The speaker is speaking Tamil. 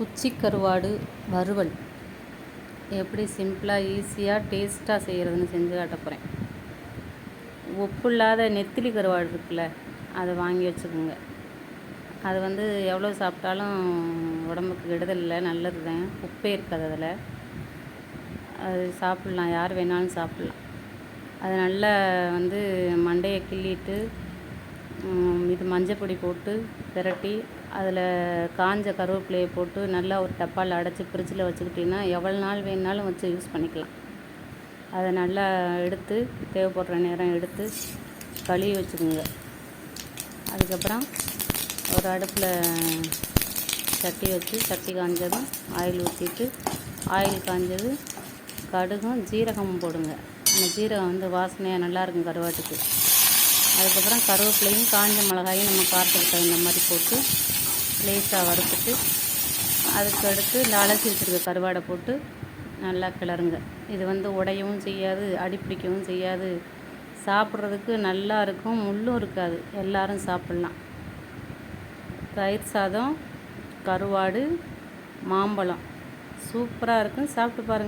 குச்சி கருவாடு வறுவல். எப்படி சிம்பிளாக ஈஸியாக டேஸ்ட்டாக செய்கிறதுன்னு செஞ்சு காட்ட போகிறேன் உப்பு இல்லாத நெத்திலி கருவாடு இருக்குல்ல அதை வாங்கி வச்சுக்கோங்க. அது வந்து எவ்வளோ சாப்பிட்டாலும் உடம்புக்கு கெடுதல் இல்லை நல்லது தான். உப்பே இருக்காது அதில். அது சாப்பிட்லாம் யார் வேணாலும் சாப்பிட்லாம். அது நல்லா வந்து மண்டையை கிள்ளிட்டு இது இது மஞ்சப்பொடி போட்டு பிரட்டி அதில் காஞ்ச கருவேப்பிலையை போட்டு நல்லா ஒரு டப்பாவில் அடைச்சி ஃப்ரிட்ஜில் வச்சுக்கிட்டிங்கன்னா எவ்வளோ நாள் வேணுனாலும் வச்சு யூஸ் பண்ணிக்கலாம். அதை நல்லா எடுத்து தேவைப்படுற நேரம் எடுத்து கழுவி வச்சுக்கோங்க. அதுக்கப்புறம் ஒரு அடுப்பில் சட்டி வச்சு சட்டி காஞ்சதும் ஆயில் ஊற்றிட்டு ஆயில் காஞ்சது கடுகும் ஜீரகமும் போடுங்க. அந்த ஜீரகம் வந்து வாசனையாக நல்லாயிருக்கும் கருவாட்டுக்கு. அதுக்கப்புறம் கருவேப்பிலையும் காஞ்ச மிளகாயும் நம்ம காரத்துக்கு தகுந்த மாதிரி போட்டு லேசாக வறுத்துட்டு அதுக்கு அடுத்து இந்த அலசி வச்சுருக்க கருவாடை போட்டு நல்லா கிளறுங்க. இது வந்து உடையவும் செய்யாது அடிப்பிடிக்கவும் செய்யாது. சாப்பிட்றதுக்கு நல்லா இருக்கும் முள்ளும் இருக்காது. எல்லாரும் சாப்பிட்லாம். தயிர் சாதம் கருவாடு மாம்பழம். சூப்பராக இருக்கும். சாப்பிட்டு பாருங்கள்